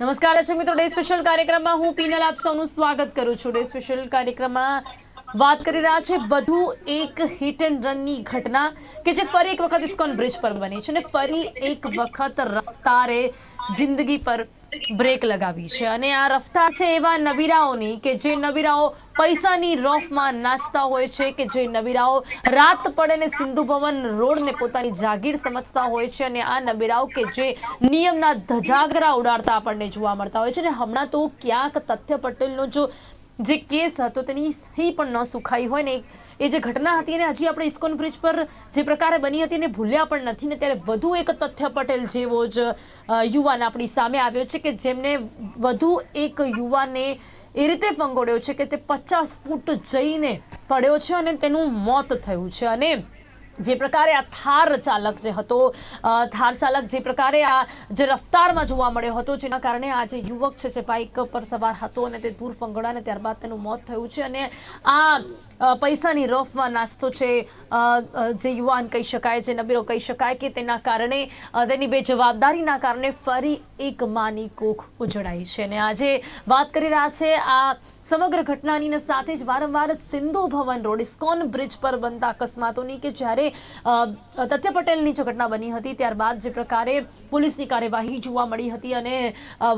નમસ્કાર, દર્શક મિત્રો, ડે સ્પેશિયલ કાર્યક્રમમાં હું પીનલ આપ સૌનું સ્વાગત કરું છું. ડે સ્પેશિયલ કાર્યક્રમમાં વાત કરી રહ્યા છે વધુ એક હિટ એન્ડ રનની ઘટના કે જે ફરી એક વખત ઇસ્કોન બ્રિજ પર બની છે અને ફરી એક વખત રફતારે જિંદગી પર બ્રેક લગાવી છે અને આ રફતાર છે એવા નબીરાઓની કે જે નબીરાઓ પૈસાની રોફમાં નાચતા હોય છે કે જે નબીરાઓ રાત પડે ને સિંધુ ભવન રોડને પોતાની જાગીર સમજતા હોય છે અને આ નબીરાઓ કે જે નિયમના ધજાગરા ઉડાડતા આપણને જોવા મળતા હોય છે. અને હમણાં તો ક્યાંક તથ્ય પટેલનો જો જે કેસ હતો તેની સહી પણ ન સુખાઈ હોય ને એ જે ઘટના હતી અને હજી આપણે ઇસ્કોન બ્રિજ પર જે પ્રકારે બની હતી એને ભૂલ્યા પણ નથી ને ત્યારે વધુ એક તથ્ય પટેલ જેવો જ યુવાન આપણી સામે આવ્યો છે કે જેમને વધુ એક યુવાને એ રીતે ફંગોડ્યો છે કે તે પચાસ ફૂટ જઈને પડ્યો છે અને તેનું મોત થયું છે અને જે પ્રકારે આ થાર ચાલક જે હતો થાર ચાલક જે પ્રકારે આ જે રફતારમાં જોવા મળ્યો હતો, જેના કારણે આ જે યુવક છે, જે બાઇક પર સવાર હતો અને તે દૂર ફંગડા અને ત્યારબાદ તેનું મોત થયું છે અને આ પૈસાની રફમાં નાસ્તો છે જે યુવાન કહી શકાય, જે નબીરો કહી શકાય કે તેના કારણે તેની બે જવાબદારીના કારણે ફરી એક માની કોખ ઉજળાઈ છે. અને આજે વાત કરી રહ્યા છે આ સમગ્ર ઘટનાની સાથે જ વારંવાર Sindhu Bhavan road, ISKCON bridge પર બનતા અકસ્માતોની કે જ્યારે તથ્ય પટેલની જો ઘટના બની હતી, ત્યારબાદ જે પ્રકારે પોલીસની કાર્યવાહી જોવા મળી હતી અને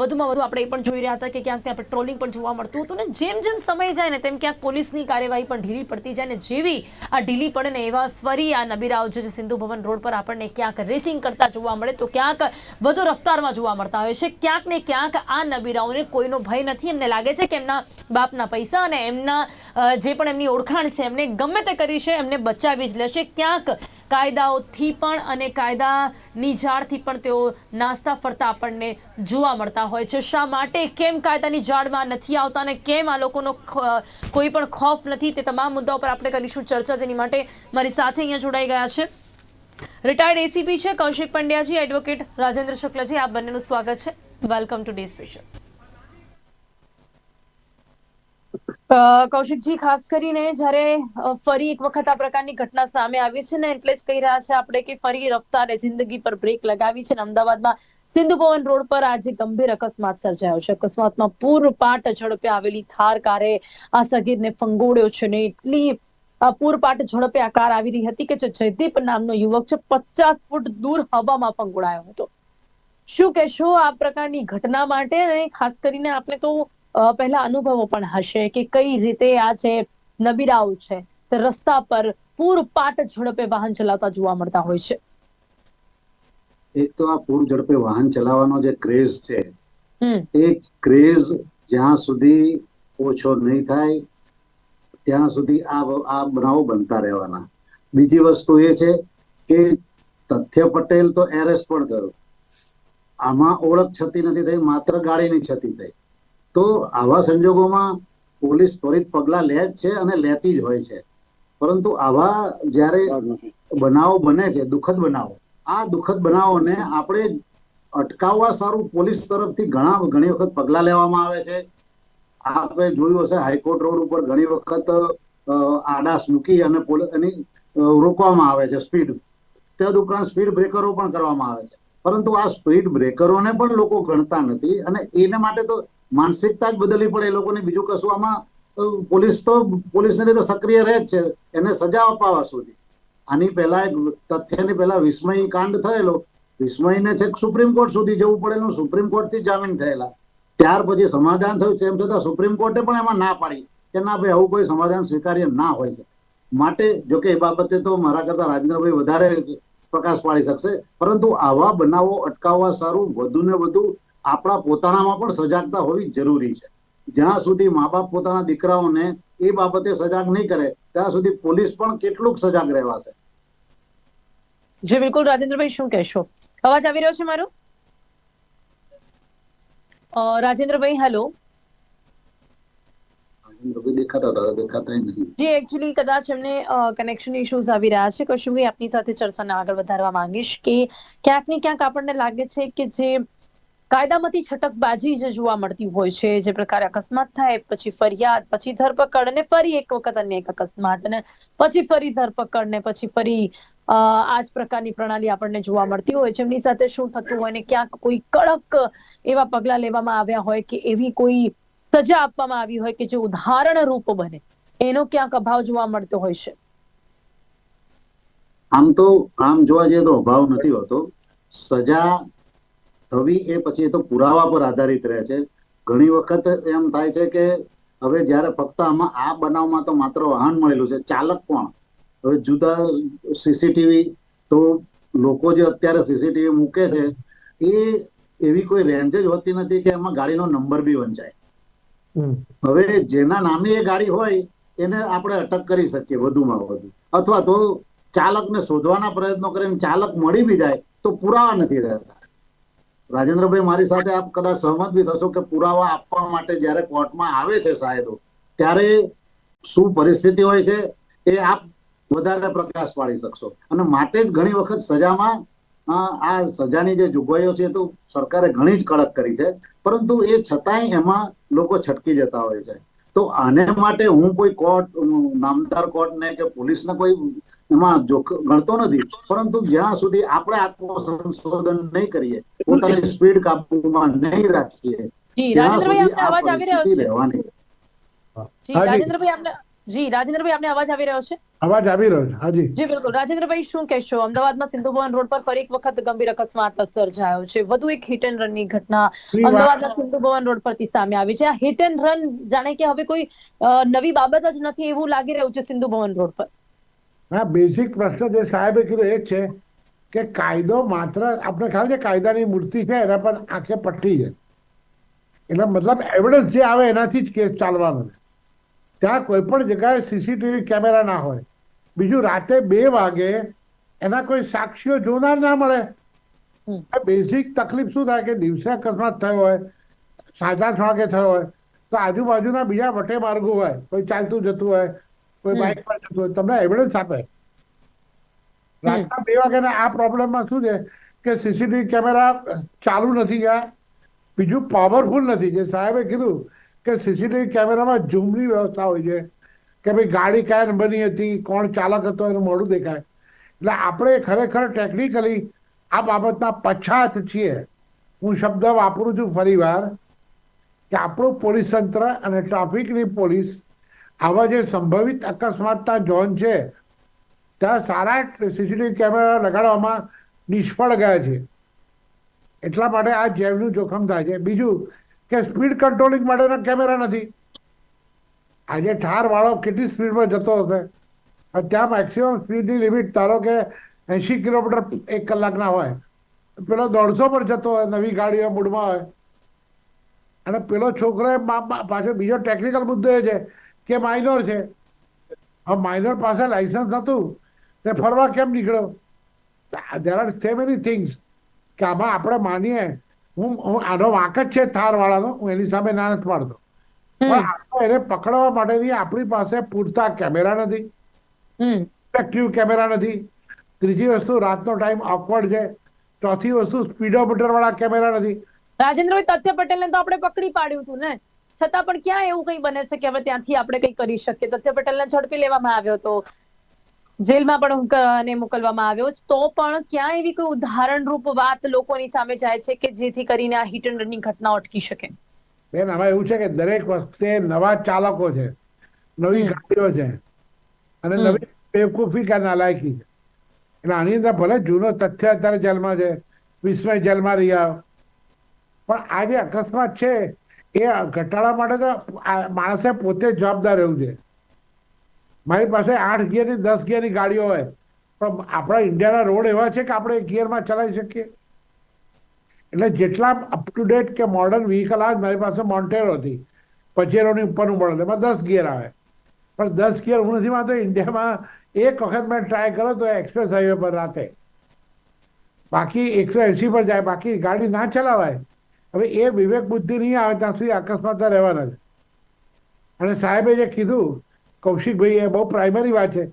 વધુમાં વધુ આપણે એ પણ જોઈ રહ્યા હતા કે ક્યાંક ત્યાં પેટ્રોલિંગ પણ જોવા મળતું હતું ને જેમ જેમ સમય જાય ને તેમ ક્યાંક પોલીસની કાર્યવાહી પણ ઢીલી પડતી જાય ને જેવી આ ઢીલી પડે ને એવા ફરી આ નબીરાઓ જે સિંધુ ભવન રોડ પર આપણને ક્યાંક રેસિંગ કરતા જોવા મળે, તો ક્યાંક વધુ રફતારમાં જોવા મળતા હોય છે. ક્યાંક ને ક્યાંક આ નબીરાઓને કોઈનો ભય નથી. એમને લાગે છે કે એમના બાપના પૈસા અને એમના જે પણ એમની ઓળખાણ છે, એમને ગમે તે કરી છે, એમને બચાવી જ લેશે. ક્યાંક કાયદાઓથી પણ અને કાયદાની જાળથી પણ તેઓ નાસ્તા ફરતા આપણને જોવા મળતા હોય છે. શા માટે કેમ કાયદાની જાળમાં નથી આવતા અને કેમ આ લોકોનો કોઈ પણ ખોફ નથી તે તમામ મુદ્દાઓ પર આપણે કરીશું ચર્ચા. જેની માટે મારી સાથે અહીંયા જોડાઈ ગયા છે. રિટાયર્ડ એસીપી છે. કૌશિક પંડ્યાજી એડવોકેટ રાજેન્દ્ર શુક્લજી, આપ બંનેનું સ્વાગત છે. વેલકમ ટુ ડે સ્પેશિયલ કૌશિકજી, ખાસ કરીને જ્યારે ફરી એક વખત આ પ્રકારની ઘટના સામે આવી છે ને, એટલે જ કહી રહ્યા છે આપણે કે ફરી રફતારે જિંદગી પર બ્રેક લગાવી છે અમદાવાદમાં સિંધુ ભવન રોડ પર આજે ગંભીર અકસ્માત સર્જાયો છે. અકસ્માતમાં પૂરપાટ ઝડપે આવેલી થાર કારે આ સગીરને ફંગોળ્યો છે ને, એટલી પૂરપાટ ઝડપે આ કાર આવી રહી હતી કે જે જયદીપ નામનો યુવક છે, પચાસ ફૂટ દૂર હવામાં ફંગોળાયો હતો. શું કહેશો આ પ્રકારની ઘટના માટે? અને ખાસ કરીને આપણે તો પહેલા અનુભવો પણ હશે કે કઈ રીતે આ જે નબીરાઓ છે તે રસ્તા પર પૂરપાટ ઝડપે વાહન ચલાવતા જોવા મળતા હોય છે. એક તો આ પૂર ઝડપે વાહન ચલાવવાનો જે ક્રેઝ છે એ ક્રેઝ જ્યાં સુધી ઓછો નહીં થાય ત્યાં સુધી આ આ બનાવો બનતા રહેવાના. બીજી વસ્તુ એ છે કે તથ્ય પટેલ તો એરેસ્ટ પણ થયો. આમાં ઓળખ છતી નથી થઈ માત્ર ગાડીની છતી થઈ. તો આવા સંજોગોમાં પોલીસ ત્વરિત પગલા લે જ છે અને લેતી જ હોય છે. પરંતુ આવા જ્યારે બનાવો બને છે દુઃખદ બનાવો આ દુઃખદ બનાવોને આપણે અટકાવવા સારું પોલીસ તરફથી ઘણા ઘણી વખત પગલા લેવામાં આવે છે. આપણે જોયું હશે હાઈકોર્ટ રોડ ઉપર ઘણી વખત અ, આડાસ મૂકી અને એની રોકવામાં આવે છે સ્પીડ. તે ઉપરાંત સ્પીડ બ્રેકરો પણ કરવામાં આવે છે. પરંતુ આ સ્પીડ બ્રેકરોને પણ લોકો ગણતા નથી અને એને માટે તો માનસિકતા જ બદલવી પડે એ લોકોને. બીજું કશું આમાં પોલીસ તો, પોલીસની રીતે સક્રિય રહે જ છે. એને સજા અપાવવા સુધી. આની પહેલા તથ્યની પહેલા વિસ્મય કાંડ થયેલો. વિસ્મયને છેક સુપ્રીમ કોર્ટ સુધી જવું પડેલું. સુપ્રીમ કોર્ટથી જામીન થયેલા. ત્યાર પછી સમાધાન થયું તેમ છતાં સુપ્રીમ કોર્ટે પણ એમાં ના પાડી કે ના ભાઈ, આવું કોઈ સમાધાન સ્વીકાર્ય ના હોય છે. માટે જો કે એ બાબતે તો મારા કરતા રાજેન્દ્રભાઈ વધારે પ્રકાશ પાડી શકશે. પરંતુ આવા બનાવો અટકાવવા સારું વધુ ને વધુ આપણા પોતાનામાં પણ સજાગતા હોવી જરૂરી છે. જ્યાં સુધી મા બાપ પોતાના દીકરાઓને એ બાબતે સજાગ નહીં કરે ત્યાં સુધી પોલીસ પણ કેટલુંક સજાગ રહેવાશે. જી બિલકુલ. રાજેન્દ્રભાઈ શું કહેશો? અવાજ આવી રહ્યો છે મારો? રાજેન્દ્રભાઈ હેલો જે એકચ્યુઅલી કદાચ એમને કનેક્શન ઇશ્યુઝ આવી રહ્યા છે. કશુંભાઈ આપની સાથે ચર્ચાને આગળ વધારવા માંગીશ કે ક્યાંક ને ક્યાંક આપણને લાગે છે કે જે કાયદામાંથી છટકબાજી જે જોવા મળતી હોય છે. જે પ્રકારે અકસ્માત થાય, પછી ફરિયાદ, પછી ધરપકડ અને ફરી એક વખત અન્ય એક અકસ્માત. અને પછી ફરી ધરપકડ ને પછી ફરી આ જ પ્રકારની પ્રણાલી આપણને જોવા મળતી હોય. છે એમની સાથે શું થતું હોય ને ક્યાંક કોઈ કડક એવા પગલા લેવામાં આવ્યા હોય કે એવી કોઈ સજા આપવામાં આવી હોય કે જે ઉદાહરણ રૂપ બને. એનો ક્યાંક અભાવ જોવા મળતો હોય છે. આમ તો, આમ જોવા જઈએ તો અભાવ નથી હોતો. સજા થવી એ પછી એ તો પુરાવા પર આધારિત રહે છે. ઘણી વખત એમ થાય છે કે હવે જ્યારે ફક્ત આમાં આ બનાવમાં તો માત્ર વાહન મળેલું છે ચાલક કોણ? હવે જુદા સીસીટીવી તો લોકો જે અત્યારે સીસીટીવી મૂકે છે એ એવી કોઈ રેન્જ જ હોતી નથી કે એમાં ગાડીનો નંબર બી વંચાય. હવે જેના નામે એ ગાડી હોય એને આપણે અટક કરી શકીએ વધુમાં વધુ. અથવા તો ચાલકને શોધવાના પ્રયત્નો કરીને ચાલક મળી બી જાય તો પુરાવા નથી રહેતા. રાજેન્દ્રભાઈ, મારી સાથે આપ કદાચ સહમત બી થશો કે પુરાવા આપવા માટે જ્યારે કોર્ટમાં આવે છે સાહેબો, ત્યારે શું પરિસ્થિતિ હોય છે એ આપ વધારે પ્રકાશ પાડી શકશો. અને માટે જ ઘણી વખત સજામાં આ સજાની જે જોગવાઈઓ છે તો સરકારે ઘણી જ કડક કરી છે, પરંતુ એ છતાંય એમાં લોકો છટકી જતા હોય છે. તો આને માટે હું કોઈ કોર્ટ, નામદાર કોર્ટને કે પોલીસને કોઈ એમાં ગણતો નથી. પરંતુ જ્યાં સુધી આપણે આત્મસંશોધન નહીં કરીએ પોતાની સ્પીડ કાબુમાં નહીં રાખીએ જી રાજેન્દ્રભાઈ આપને અવાજ આવી રહ્યો છે? જી રહેવાની હાજી. રાજેન્દ્રભાઈ આપને જી રાજેન્દ્રભાઈ આપને અવાજ આવી રહ્યો છે? અવાજ આવી રહ્યો છે. હાજી જી. બિલકુલ. રાજેન્દ્રભાઈ શું કહેશો? અમદાવાદમાં સિંધુ ભવન રોડ પર ફરી એક વખત ગંભીર અકસ્માત સર્જાયો છે. વધુ એક હિટ એન્ડ રનની ઘટના અમદાવાદના સિંધુ ભવન રોડ પરથી સામે આવી છે. આ હિટ એન્ડ રન જાણે કે હવે કોઈ નવી બાબત જ નથી એવું લાગી રહ્યું છે સિંધુ ભવન રોડ પર. હા બેઝિક પ્રશ્ન જે સાહેબે કીધો એ જ છે કે કાયદો માત્ર આપણે ખ્યાલ છે કાયદાની મૂર્તિ છે એના પર આંખે પટ્ટી છે. એટલે મતલબ એવિડન્સ જે આવે એનાથી જ કેસ ચાલવાનો છે. ત્યાં કોઈ પણ જગ્યાએ સીસીટીવી કેમેરા ના હોય. બીજું રાતે બે વાગે એના કોઈ સાક્ષીઓ જોનાર ના મળે. બેઝિક તકલીફ શું થાય કે દિવસે અકસ્માત થયો હોય સાંજના છ વાગે થયો હોય તો આજુબાજુના બીજા વટે માર્ગો હોય કોઈ ચાલતું જતું હોય કોઈ બાઇક પર જતો હોય. તમને એવિડન્સ આપે. રાતના બે વાગ્યાના આ પ્રોબ્લેમમાં શું છે કે સીસીટીવી કેમેરા ચાલુ નથી ગયા. બીજું પાવરફુલ નથી. જે સાહેબે કીધું કે સીસીટીવી કેમેરામાં ઝૂમની વ્યવસ્થા હોય છે. કે ભાઈ ગાડી કયા નંબરની હતી કોણ ચાલક હતો એનું મોડું દેખાય. એટલે આપણે ખરેખર ટેકનિકલી આ બાબતના પછાત છીએ. હું શબ્દ વાપરું છું ફરીવાર કે આપણું પોલીસ તંત્ર અને ટ્રાફિકની પોલીસ આવા જે સંભવિત અકસ્માતના ઝોન છે, ત્યાં સારા સીસીટીવી કેમેરા લગાડવામાં નિષ્ફળ ગયા છે. એટલા માટે આ જેવનું જોખમ થાય છે. બીજું કે સ્પીડ કંટ્રોલિંગ માટેના કેમેરા નથી. આજે ઠાર વાળો કેટલી સ્પીડમાં જતો હશે? ત્યાં મેક્સિમમ સ્પીડની લિમિટ ધારો કે એંશી કિલોમીટર એક કલાકના હોય. પેલો દોઢસો પર જતો હોય, નવી ગાડીઓ મૂડમાં હોય. અને પેલો છોકરો પાછો બીજો ટેકનિકલ મુદ્દો એ છે. કે માઇનોર છે. હવે માઇનોર પાસે લાયસન્સ હતું તે ફરવા કેમ નીકળ્યો? There are so many things કે આમાં આપણે માનીએ. હું હું આનો વાંક જ છે થાર વાળાનો હું એની સામે ના નથી પાડતો પણ એને પકડવા માટેની આપણી પાસે પૂરતા કેમેરા નથી. ઇફેક્ટિવ કેમેરા નથી. ત્રીજી વસ્તુ રાતનો ટાઈમ ઓકવર્ડ છે. ચોથી વસ્તુ સ્પીડોમીટર વાળા કેમેરા નથી. રાજેન્દ્રભાઈ તથ્ય પટેલને તો આપણે પકડી પાડ્યું હતું ને? છતાં પણ ક્યાં એવું કંઈ બને છે કે હવે ત્યાંથી આપણે કંઈ કરી શકીએ? તથ્ય પટેલને ઝડપી લેવામાં આવ્યો હતો. જેલમાં પણ મોકલવામાં આવ્યો તો પણ ક્યાં એવી કોઈ ઉદાહરણરૂપ વાત લોકોની સામે જાય છે કે જેથી કરીને આ હિટ એન્ડ રનની ઘટના અટકી શકે? બેન આમાં એવું છે કે દરેક વખતે નવા ચાલકો છે નવી ગાડીઓ છે અને. નવી બેવકૂફી કે નાલાયકી છે. એટલે આની અંદર ભલે જૂનો તથ્ય અત્યારે જેલમાં છે વિસ્મય જેલમાં રહ્યા. પણ આ જે અકસ્માત છે એ ઘટાડા માટે તો માણસે પોતે જવાબદાર રહેવું છે મારી પાસે આઠ ગિયરની, દસ ગિયરની ગાડીઓ હોય. પણ આપણા ઇન્ડિયાના રોડ એવા છે કે આપણે ગિયરમાં ચલાવી શકીએ. એટલે જેટલા અપ ટુ ડેટ કે મોડર્ન વ્હીકલ આવે, મારી પાસે મોન્ટેરો હતી પચેરોની ઉપરનું મોડલ એમાં દસ ગિયર આવે. પણ દસ ગિયર હું નથી માનતો, ઇન્ડિયામાં એક વખત મેં ટ્રાય કર્યો તો એક્સપ્રેસ હાઈવે પર રાતે. બાકી એકસો એંસી પર જાય, બાકી ગાડી ના ચલાવાય. હવે એ વિવેક બુદ્ધિ નહીં આવે ત્યાં સુધી અકસ્માત રહેવાના છે. અને સાહેબે જે કીધું, કૌશિકભાઈ, એ બહુ પ્રાઇમરી વાત છે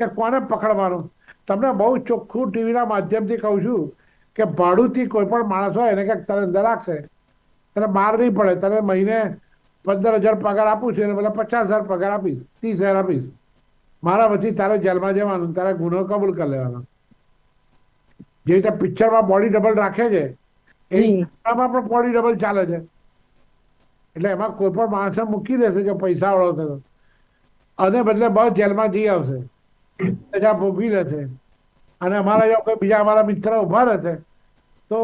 કે કોને પકડવાનું? તમને બહુ ચોખ્ખું ટીવીના માધ્યમથી કહું છું કે ભાડુંથી કોઈ પણ માણસ હોય એને કંઈક તને અંદર રાખશે. તને બહાર નહીં પડે. તને મહિને પંદર હજાર પગાર આપું છું એને બધા પચાસ હજાર પગાર આપીશ, ત્રીસ હજાર આપીશ. મારા પછી તારે જેલમાં જવાનું, તારે ગુનો કબૂલ કરી લેવાનો. જે રીતે પિક્ચરમાં બોડી ડબલ રાખે છે એ. પણ બોડી ડબલ ચાલે છે એટલે એમાં કોઈ પણ માણસે મૂકી દેશે જો પૈસા વાળો તો. અને બદલે બસ જેલમાં જઈ આવશે સજા ભોગવી લેશે અને અમારા જો કોઈ બીજા અમારા મિત્ર ઊભા રહેશે તો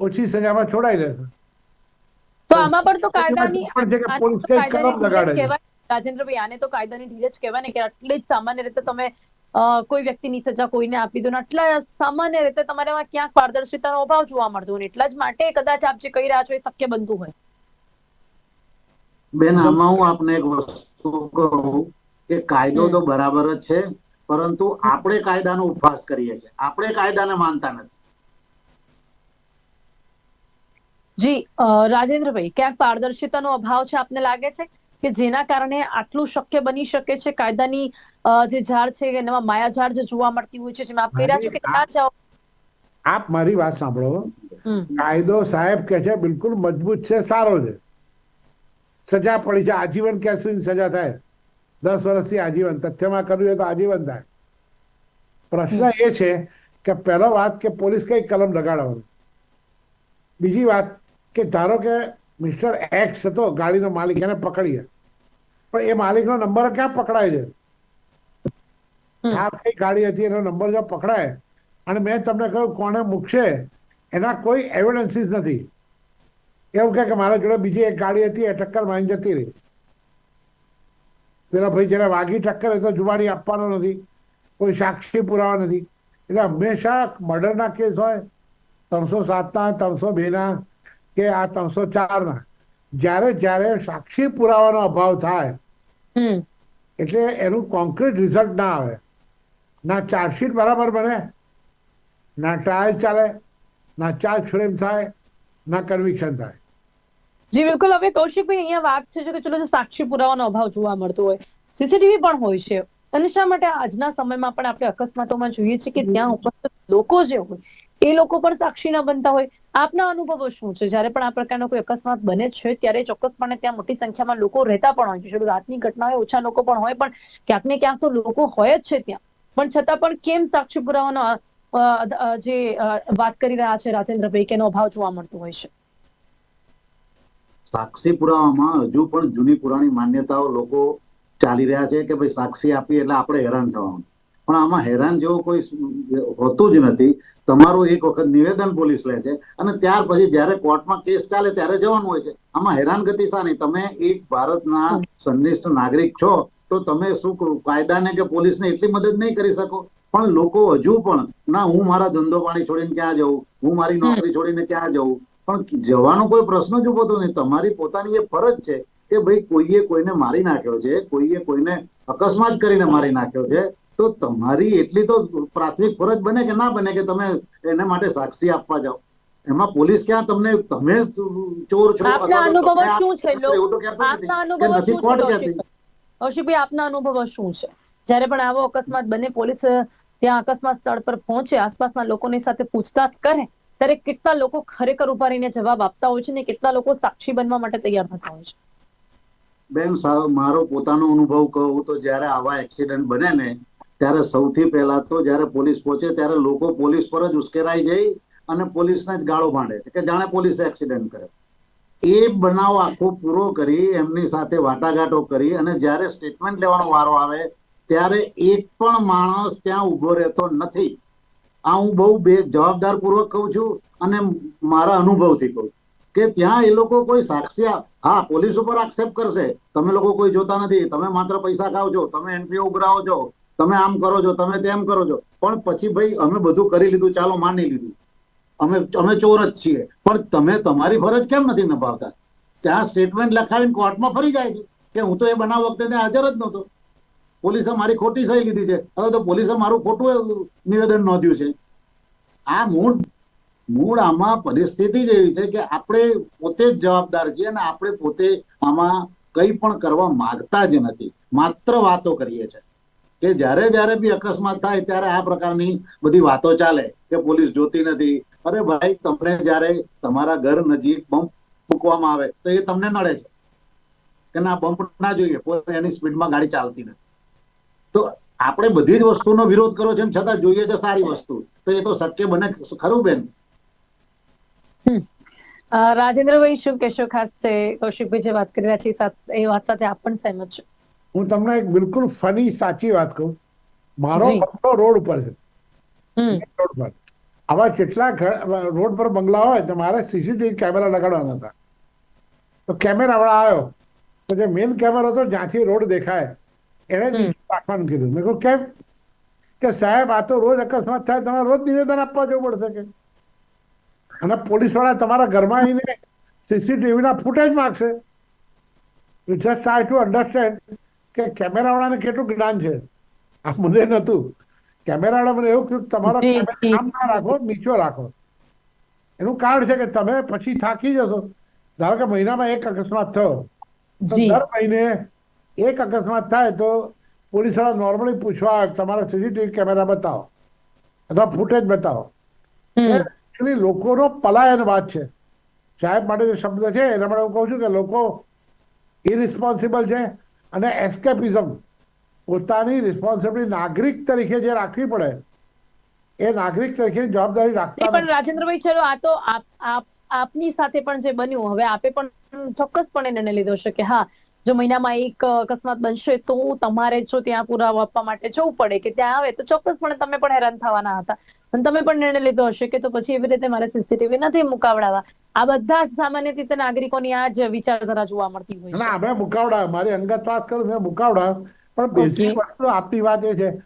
ઓછી સજામાં છોડાઈ દેશે તો આમાં પણ તો કાયદાની પોલીસ કલમ લગાડે. રાજેન્દ્રભાઈ આને તો કાયદાની ઢીલ જ કહેવાય ને કે આટલી જ સામાન્ય રીતે તમે કોઈ વ્યક્તિની સજા કોઈને આપી દો. આટલા સામાન્ય રીતે તમારામાં ક્યાંક પારદર્શિતાનો અભાવ જોવા મળતો હોય એટલા જ માટે કદાચ આપ જે કહી રહ્યા છો એ શક્ય બનતું હોય. બેન આમાં હું આપને એક વસ્તુ કહું કે કાયદો તો બરાબર જ છે પરંતુ આપણે કાયદાનો ઉપવાસ કરીએ છીએ. આપણે કાયદાને માનતા નથી. જી રાજેન્દ્રભાઈ ક્યાંક પારદર્શિતાનો અભાવ છે આપને લાગે છે? કે જેના કારણે આટલું શક્ય બની શકે છે? કાયદાની જે ઝાડ છે એનામાં માયાઝાડ જે જોવા મળતી હોય છે જેમાં આપ કહી રહ્યા છો કે ના જાઓ. આપ મારી વાત સાંભળો. કાયદો સાહેબ કે છે બિલકુલ મજબૂત છે સારો છે. સજા પડી છે આજીવન ક્યાં સુધી સજા થાય. દસ વર્ષથી આજીવન તથ્યમાં કર્યું હોય તો આજીવન થાય. પ્રશ્ન એ છે કે પહેલો વાત કે પોલીસ કઈ કલમ લગાડવાનું? બીજી વાત કે ધારો કે મિસ્ટર એક્સ હતો ગાડીનો માલિક એને પકડીએ. પણ એ માલિકનો નંબર ક્યાં પકડાય છે? આ કઈ ગાડી હતી એનો નંબર જો પકડાય અને મેં તમને કહ્યું કોને મૂકશે એના કોઈ એવિડન્સીસ નથી. એવું કે મારા જોડે બીજી એક ગાડી હતી એ ટક્કર મારી જતી રહી. પેલા ભાઈ જેને વાગી ટક્કર એ તો જુવાડી આપવાનો નથી કોઈ સાક્ષી પુરાવા નથી. એટલે હંમેશા મર્ડરના કેસ હોય ત્રણસો સાતના ત્રણસો બેના કે આ ત્રણસો ચારના. જ્યારે જ્યારે સાક્ષી પુરાવાનો અભાવ થાય એટલે એનું કોન્ક્રીટ રિઝલ્ટ ના આવે. ના ચાર્જશીટ બરાબર બને ના ટ્રાયલ ચાલે ના ચાર્જ ફ્રેમ થાય ના કન્વિક્શન થાય. જી બિલકુલ. હવે કૌશિકભાઈ અહીંયા વાત છે કે ચલો જે સાક્ષી પુરાવાનો અભાવ જોવા મળતો હોય સીસીટીવી પણ હોય છે. અને શા માટે આજના સમયમાં પણ આપણે અકસ્માતોમાં જોઈએ છીએ કે ત્યાં ઉપસ્થિત લોકો જે હોય એ લોકો પણ સાક્ષી ના બનતા હોય. આપના અનુભવો શું છે? જ્યારે પણ આ પ્રકારનો કોઈ અકસ્માત બને છે, ત્યારે ચોક્કસપણે ત્યાં મોટી સંખ્યામાં લોકો રહેતા પણ હોય છે. રાતની ઘટના હોય, ઓછા લોકો પણ હોય, પણ ક્યાંક ને ક્યાંક તો લોકો હોય જ છે ત્યાં. પણ છતાં પણ કેમ સાક્ષી પુરાવાનો જે વાત કરી રહ્યા છે રાજેન્દ્રભાઈ, કે એનો અભાવ જોવા મળતો હોય છે? સાક્ષી પુરાવામાં હજુ પણ જૂની પુરાણી માન્યતાઓ લોકો ચાલી રહ્યા છે કે ભાઈ સાક્ષી આપી એટલે આપણે હેરાન થવાનું. પણ આમાં હેરાન જેવો કોઈ હોતું જ નથી. તમારું એક વખત નિવેદન પોલીસ લે છે અને ત્યાર પછી જ્યારે કોર્ટમાં કેસ ચાલે ત્યારે જવાનું હોય છે. આમાં હેરાનગતિ શાની? તમે એક ભારતના સંનિષ્ઠ નાગરિક છો તો તમે શું કાયદાને કે પોલીસને એટલી મદદ નહીં કરી શકો? પણ લોકો હજુ પણ ના હું મારા ધંધો પાણી છોડીને ક્યાં જવું હું મારી નોકરી છોડીને ક્યાં જવું પણ જવાનો કોઈ પ્રશ્ન જ ઊભો થતો નહીં. તમારી પોતાની એ ફરજ છે કે ભાઈ કોઈએ કોઈને મારી નાખ્યો છે કોઈએ કોઈને અકસ્માત કરીને મારી નાખ્યો છે. તો તમારી એટલી તો પ્રાથમિક ફરજ બને કે ના બને કે તમે એને માટે સાક્ષી આપવા જાઓ એમાં પોલીસ ક્યાં તમને તમે ચોર છો આપના અનુભવો શું છે. આપના અનુભવ શું છે. કૌશિકભાઈ? આપના અનુભવ શું છે જ્યારે પણ આવો અકસ્માત બને પોલીસ ત્યાં અકસ્માત સ્થળ પર પહોંચે આસપાસના લોકોની સાથે પૂછતાછ કરે ત્યારે કેટલા લોકો ખરેખર ઊભા રહીને જવાબ આપતા હોય છે ને કેટલા લોકો સાક્ષી બનવા માટે તૈયાર થતા હોય છે બેન મારો પોતાનો અનુભવ કહું તો જ્યારે આવા એક્સિડન્ટ બને ને ત્યારે સૌથી પહેલા તો જ્યારે પોલીસ પહોંચે ત્યારે લોકો પોલીસ પર જ ઉશ્કેરાઈ જઈ અને પોલીસને જ ગાળો છે. કે જાણે પોલીસે એક્સિડન્ટ કર્યો એ બનાવ આખો પૂરો કરી, એમની સાથે વાટાઘાટો કરી અને જ્યારે સ્ટેટમેન્ટ લેવાનો વારો આવે, ત્યારે એક પણ માણસ ત્યાં ઊભો રહેતો નથી. આ હું બહુ બે જવાબદાર પૂર્વક કહું છું અને મારા અનુભવથી કહું કે ત્યાં એ લોકો કોઈ સાક્ષી હા, પોલીસ ઉપર આક્ષેપ કરશે. તમે લોકો કોઈ જોતા નથી. તમે માત્ર પૈસા ખાવ છો તમે એનપીઓ ઉઘરાવો છો તમે આમ કરો છો, તમે તેમ કરો છો. પણ પછી ભાઈ અમે બધું કરી લીધું, ચાલો માની લીધું. અમે અમે ચોર જ છીએ. પણ તમે તમારી ફરજ કેમ નથી નિભાવતા? ત્યાં સ્ટેટમેન્ટ લખાવીને કોર્ટમાં ફરી જાય છે. કે હું તો એ બનાવ વખતે ત્યાં હાજર જ નહોતો. પોલીસે મારી ખોટી સહી લીધી છે. અથવા તો પોલીસે મારું ખોટું નિવેદન નોંધ્યું છે. આ મૂળ મૂળ આમાં પરિસ્થિતિ જ એવી છે કે આપણે પોતે જ જવાબદાર છીએ અને આપણે પોતે આમાં કંઈ પણ કરવા માંગતા જ નથી. માત્ર વાતો કરીએ છીએ. કે જ્યારે જ્યારે બી અકસ્માત થાય ત્યારે આ પ્રકારની બધી વાતો ચાલે કે પોલીસ જોતી નથી. અરે ભાઈ, તમને જ્યારે તમારા ઘર નજીક બમ્પ મૂકવામાં આવે તો એ તમને નડે છે. કે ના, બમ્પ ના જોઈએ એની સ્પીડમાં ગાડી ચાલતી નથી. તો આપણે બધી જ વસ્તુનો વિરોધ કરો છે છતાં જોઈએ છે સારી વસ્તુ. તો એ તો શક્ય બને ખરું બેન? રાજેન્દ્રભાઈ, શું કહેશો? ખાસ છે કૌશિકભાઈ જે વાત કરી રહ્યા છે, એ વાત સાથે આપ પણ સહેમત છો. હું તમને એક બિલકુલ ફની સાચી વાત કહું. મારો બંગલો રોડ ઉપર છે. રોડ પર. આવા કેટલા રોડ પર બંગલા હોય તો મારે સીસીટીવી કેમેરા લગાડવાના હતા. તો કેમેરા વાળા આવ્યો. તો જે મેઇન કેમેરો હતો જ્યાંથી રોડ દેખાય એને રાખવાનું કીધું. મેં કહ્યું કેમ? કે સાહેબ આ તો રોજ અકસ્માત થાય તમારે રોજ નિવેદન આપવા જવું પડશે કે? અને પોલીસવાળા તમારા ઘરમાં આવીને સીસીટીવી ના ફૂટેજ માંગશે. You just try to understand કે કેમેરાવાળાને કેટલું જ્ઞાન છે? આ મને નતું કેમેરાવાળા મને એવું કીધું તમારો. આમ ના રાખો નીચો રાખો. એનું કારણ છે કે તમે પછી થાકી જશો. ધારો કે મહિનામાં એક અકસ્માત થયો. દર મહિને એક અકસ્માત થાય તો પોલીસવાળા નોર્મલી પૂછવા તમારા સીસીટીવી કેમેરા બતાવો. અથવા ફૂટેજ બતાવો. હમ. લોકોનો પલાયન વાત છે. સાહેબ માટે જે શબ્દ છે એના માટે હું કહું છું કે લોકો ઇરિસ્પોન્સિબલ છે. અને એસ્કેપિઝમ પોતાની રિસ્પોન્સિબિલિટી નાગરિક તરીકે જે રાખવી પડે એ નાગરિક તરીકે જવાબદારી રાખતા પણ રાજેન્દ્રભાઈ ચલો આ તો આપ આપ આપની સાથે પણ જે બન્યું હવે આપે પણ ચોક્કસપણે નિર્ણય લીધો છે કે હા જો મહિનામાં એક અકસ્માત બનશે તો તમારે જો ત્યાં પુરાવો આપવા માટે જવું પડે કે ત્યાં આવે તો ચોક્કસપણે તમે પણ હેરાન થવાના હતા. અને તમે પણ નિર્ણય લીધો હશે કે તો પછી એવી રીતે મારે સીસીટીવી નથી મુકાવડાવવા. આ બધા જ સામાન્ય રીતે નાગરિકોની આ જ વિચારધારા જોવા મળતી હોય ના છે. અમે મુકાવડા મારી અંગત વાત કરું મેં મુકાવડા પણ બેઝિક વસ્તુ આપની વાત એ છે.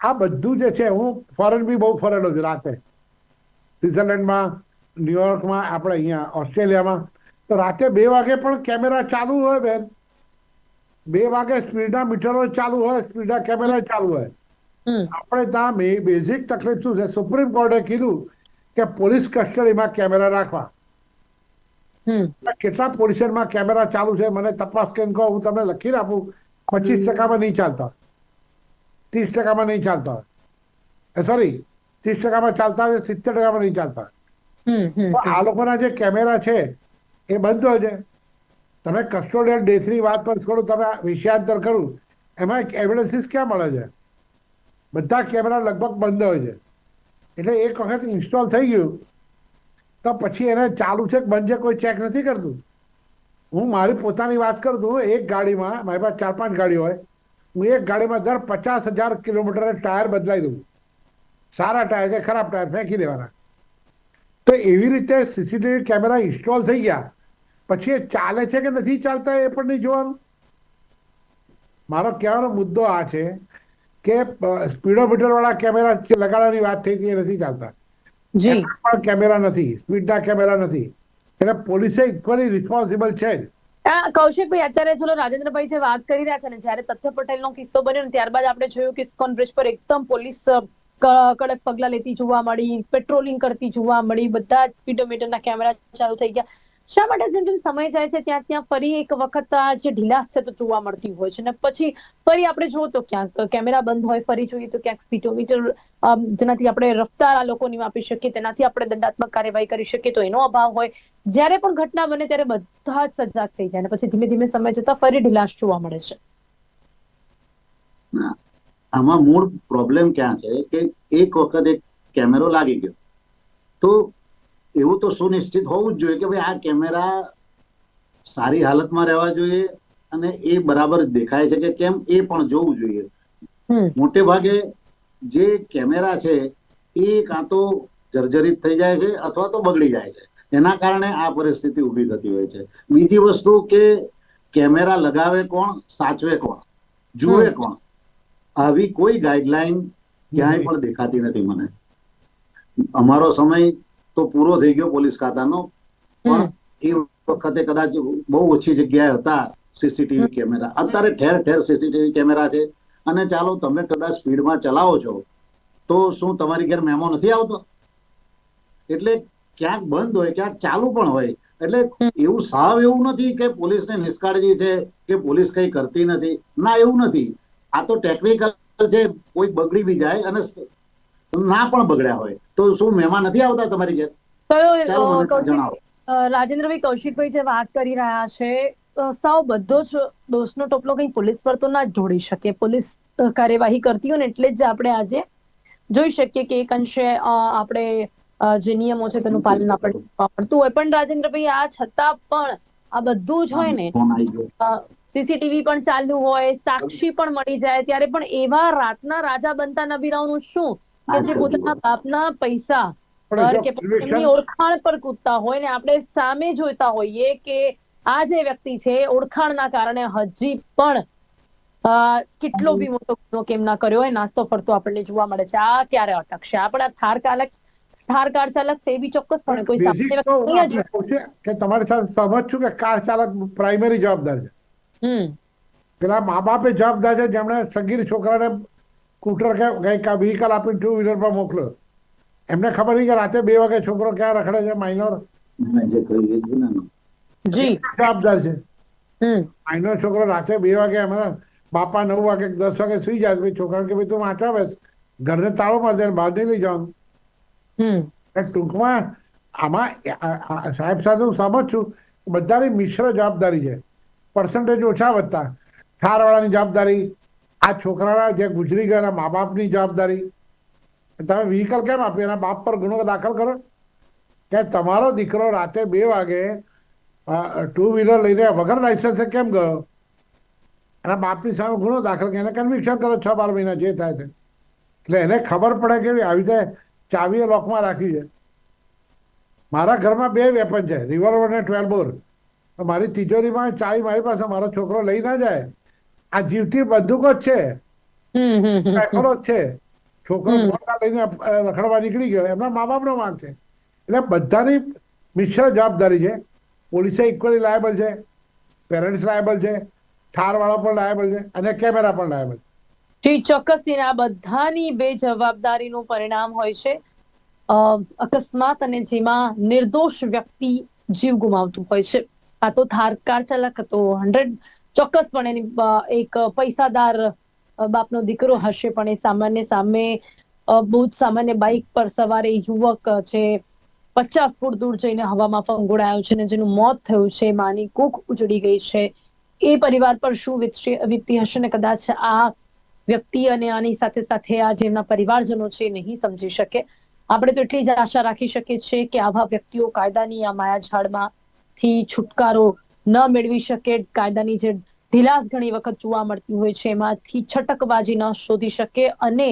આ બધું જે છે હું ફોરેન બી બહુ ફરેલો છું રાતે. સ્વિટરલેન્ડમાં ન્યુયોર્કમાં આપણે અહીંયા ઓસ્ટ્રેલિયામાં. તો રાતે બે વાગે પણ કેમેરા ચાલુ હોય બેન. બે વાગે સ્પીડના મીટરો ચાલુ હોય સ્પીડના કેમેરા ચાલુ હોય. આપણે ત્યાં બેઝિક તકલીફ શું છે? સુપ્રીમ કોર્ટે કીધું કે પોલીસ કસ્ટડીમાં કેમેરા રાખવા. કેટલા પોઝિશનમાં કેમેરા ચાલુ છે મને તપાસ કરીને કહો હું તમને લખી આપું પચીસ ટકામાં નહીં ચાલતા. ત્રીસ ટકામાં નહીં ચાલતા. સોરી ત્રીસ ટકામાં ચાલતા હોય સિત્તેર ટકામાં નહીં ચાલતા. આ લોકોના જે કેમેરા છે એ બંધ હોય છે. તમે કસ્ટોડિયલ ડેથની વાત પર છોડો તમે વિષયાંતર કરું એમાં એક એવિડન્સીસ ક્યાં મળે છે? બધા કેમેરા લગભગ બંધ હોય છે. એટલે એક વખત ઇન્સ્ટોલ થઈ ગયું. તો પછી એને ચાલુ છે બંધ છે કોઈ ચેક નથી કરતું? હું મારી પોતાની વાત કરું છું, એક ગાડીમાં, મારી પાસે ચાર પાંચ ગાડીઓ હોય, હું એક ગાડીમાં દર પચાસ હજાર કિલોમીટરે ટાયર બદલાઈ દઉં. સારા ટાયર કે ખરાબ ટાયર, ફેંકી દેવાના. તો એવી રીતે સીસીટીવી કેમેરા ઇન્સ્ટોલ થઈ ગયા. પછી એ ચાલે છે કે નથી ચાલતા એ પણ નહીં જોવાનું? મારો કહેવાનો મુદ્દો આ છે કે સ્પીડોમીટર વાળા કેમેરા લગાડવાની વાત થઈ હતી એ નથી ચાલતા? જી. પણ કેમેરા નથી સ્પીડના કેમેરા નથી. એટલે પોલીસે ઇક્વલી રિસ્પોન્સિબલ છે જ. કૌશિકભાઈ અત્યારે ચલો રાજેન્દ્રભાઈ જે વાત કરી રહ્યા છે ને જ્યારે તથ્ય પટેલનો કિસ્સો બન્યો ને ત્યારબાદ આપણે જોયું કે ઇસ્કોન બ્રિજ પર એકદમ પોલીસ કડક પગલા લેતી જોવા મળી પેટ્રોલિંગ કરતી જોવા મળી બધા જ સ્પીડોમીટરના કેમેરા ચાલુ થઈ ગયા. શા માટે જેમ જેમ સમય જાય છે, ત્યાં ત્યાં ફરી એક વખત આ જે ઢીલાસ છે તો જોવા મળતી હોય છે. અને પછી ફરી આપણે જોવો તો ક્યાંક કેમેરા બંધ હોય, ફરી જોઈએ તો ક્યાંક સ્પીડોમીટર જેનાથી આપણે રફતાર આ લોકોની માપી શકીએ, તેનાથી આપણે દંડાત્મક કાર્યવાહી કરી શકીએ તો એનો અભાવ હોય. જ્યારે પણ ઘટના બને ત્યારે બધા જ સજાગ થઈ જાય અને પછી ધીમે ધીમે સમય જતા ફરી ઢીલાશ જોવા મળે છે. આમાં મૂળ પ્રોબ્લેમ ક્યાં છે કે એક વખત એક કેમેરો લાગી ગયો. તો એવું તો સુનિશ્ચિત હોવું જ જોઈએ કે ભાઈ આ કેમેરા સારી હાલતમાં રહેવા જોઈએ અને એ બરાબર દેખાય છે કે કેમ એ પણ જોવું જોઈએ. મોટે ભાગે જે કેમેરા છે એ કાં તો જર્જરિત થઈ જાય છે અથવા તો બગડી જાય છે. એના કારણે આ પરિસ્થિતિ ઊભી થતી હોય છે. બીજી વસ્તુ કે કેમેરા લગાવે કોણ સાચવે કોણ જુએ કોણ આવી કોઈ ગાઈડલાઈન ક્યાંય પણ દેખાતી નથી મને. અમારો સમય તો પૂરો થઈ ગયો પોલીસ ખાતાનો. પણ એ વખતે કદાચ બહુ ઓછી જગ્યાએ હતા સીસીટીવી કેમેરા. અત્યારે ઠેર ઠેર સીસીટીવી કેમેરા છે. અને ચાલો તમે કદાચ સ્પીડમાં ચલાવો છો તો શું તમારી ઘેર મેમો નથી આવતો? એટલે ક્યાંક બંધ હોય ક્યાંક ચાલુ પણ હોય. એટલે એવું સાવ એવું નથી કે પોલીસને નિષ્કાળજી છે કે પોલીસ કઈ કરતી નથી. ના એવું નથી. આ તો ટેકનિકલ છે કોઈ બગડી બી જાય અને ના પણ બગડ્યા હોય. તો શું મહેમાન નથી આવતા તમારી ઘેર? તો રાજેન્દ્રભાઈ કૌશિકભાઈ જે વાત કરી રહ્યા છે સાવ બધો જ દોષનો ટોપલો કઈ પોલીસ પર તો ના જ ઢોળી શકે. પોલીસ કાર્યવાહી કરતી હોય ને એટલે જ આપણે આજે જોઈ શકીએ કે એક અંશે આપણે જે નિયમો છે તેનું પાલન આપણે પડતું હોય. પણ રાજેન્દ્રભાઈ આ છતાં પણ આ બધું જ હોય ને સીસીટીવી પણ ચાલુ હોય સાક્ષી પણ મળી જાય. ત્યારે પણ એવા રાતના રાજા બનતા નબીરાઓનું શું કે જે પોતાના બાપના પૈસા પણ પર કે એમની ઓળખાણ પર કૂદતા હોય ને આપણે સામે જોતા હોઈએ કે આ જે વ્યક્તિ છે ઓળખાણના કારણે હજી પણ કેટલો બી મોટો ગુનો કેમ ના કર્યો હોય નાસ્તો ફરતો આપણને જોવા મળે છે. આ ક્યારે અટકશે? આપણા થાર ચાલક થાર કાર ચાલક છે એ બી ચોક્કસપણે કોઈ સામે કે તમારી સાથે સહમત છું કે કાર ચાલક પ્રાઇમરી જવાબદાર છે? હમ. પેલા મા બાપે જવાબદાર છે જેમણે સગીર છોકરાને સ્કૂટર કે વ્હીકલ આપીને ટુ વ્હીલર પર મોકલો એમને ખબર નહીં કે રાતે બે વાગે છોકરો ક્યાં રખડે છે માઇનોર જવાબદાર છે. હમ. માઇનોર છોકરો રાતે બે વાગે એમાં બાપા નવ વાગે દસ વાગે સુઈ જાય પછી છોકરાને કે ભાઈ તું વાંચા બેસ. ઘરને તાળો મારી દે બહાર નહીં લઈ જવાનું ટૂંકમાં આમાં સાહેબ સાથે હું સહમત છું. બધાની મિશ્ર જવાબદારી છે. પર્સન્ટેજ ઓછા વધતા. ઠારવાળાની જવાબદારી આ છોકરાના જે ગુજરી ગયા મા બાપની જવાબદારી. તમે વ્હીકલ કેમ આપ્યું એના બાપ પર ગુનો દાખલ કરો. કે તમારો દીકરો રાતે બે વાગે ટુ વ્હીલર લઈને વગર લાયસન્સે કેમ ગયો? એના બાપની સામે ગુનો દાખલ કરીને કન્વિક્શન કરો છ બાર મહિના જે થાય છે એટલે એને ખબર પડે કે આવી રીતે ચાવીએ લોકમાં રાખી છે. મારા ઘરમાં બે વેપન છે રિવોલ્વર અને ટ્વેલ્વ બોર મારી તિજોરીમાં ચાવી મારી પાસે, મારો છોકરો લઈ ના જાય. આ જીવતી બંદૂક જ છે. રાઇફલો જ છે. છોકરો મોટા લઈને રખડવા નીકળી ગયો. એમના મા બાપનો વાંક છે. એટલે બધાની મિશ્ર જવાબદારી છે. પોલીસે ઇક્વલી લાયબલ છે. પેરેન્ટ્સ લાયબલ છે. થાર વાળો પણ લાયબલ છે અને કેમેરા પણ લાયબલ છે. જી ચોક્કસથી આ બધાની બે જવાબદારીનું પરિણામ હોય છે. અ, અકસ્માત અને જેમાં નિર્દોષ વ્યક્તિ જીવ ગુમાવતું હોય છે. આ તો થાર કાર ચાલક હતો. હંડ્રેડ ચોક્કસપણે એક પૈસાદાર બાપનો દીકરો હશે, પણ એ સામાન્ય સામે બહુ જ સામાન્ય બાઇક પર સવારે યુવક છે, પચાસ ફૂટ દૂર જઈને હવામાં ફંગોળાયો છે અને જેનું મોત થયું છે, માની કૂખ ઉજળી ગઈ છે. એ પરિવાર પર શું વીતતી હશે ને કદાચ આ વ્યક્તિ અને આની સાથે સાથે આ જેમના પરિવારજનો છે નહીં સમજી શકે. આપણે તો એટલી જ આશા રાખી શકીએ છીએ કે આવા વ્યક્તિઓ કાયદાની આ માયાઝાડમાં થી છુટકારો ન મેળવી શકે કાયદાની જે ઢીલાસ ઘણી વખત જોવા મળતી હોય છે એમાંથી છટકબાજી ન શોધી શકે અને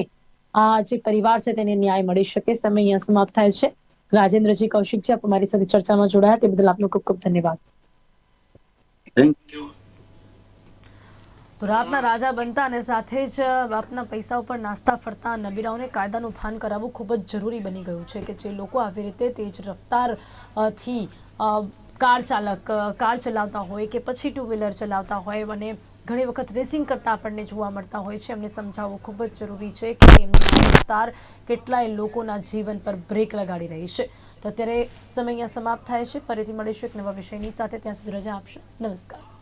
આ જે પરિવાર છે તેને ન્યાય મળી શકે. સમય અહીંયા સમાપ્ત થાય છે. રાજેન્દ્રજી કૌશિકજી આપ અમારી સાથે ચર્ચામાં જોડાયા તે બદલ આપનો ખૂબ ખૂબ ધન્યવાદ. You. તો રાતના રાજા બનતા અને સાથે જ બાપના પૈસા ઉપર નાસ્તા ફરતા નબીરાઓને કાયદાનું ભાન કરાવવું ખૂબ જ જરૂરી બની ગયું છે કે જે લોકો આવી રીતે તેજ રફતારથી કાર ચાલક કાર ચલાવતા હોય કે પછી ટુ વ્હીલર ચલાવતા હોય અને ઘણી વખત રેસિંગ કરતા આપણને જોવા મળતા હોય છે. એમને સમજાવવું ખૂબ જ જરૂરી છે કે એમની વિસ્તાર કેટલાય લોકોના જીવન પર બ્રેક લગાડી રહી છે. તો અત્યારે સમય અહીંયા સમાપ્ત થાય છે. ફરીથી મળીશું એક નવા વિષયની સાથે. ત્યાં સુધી રજા આપશો. નમસ્કાર.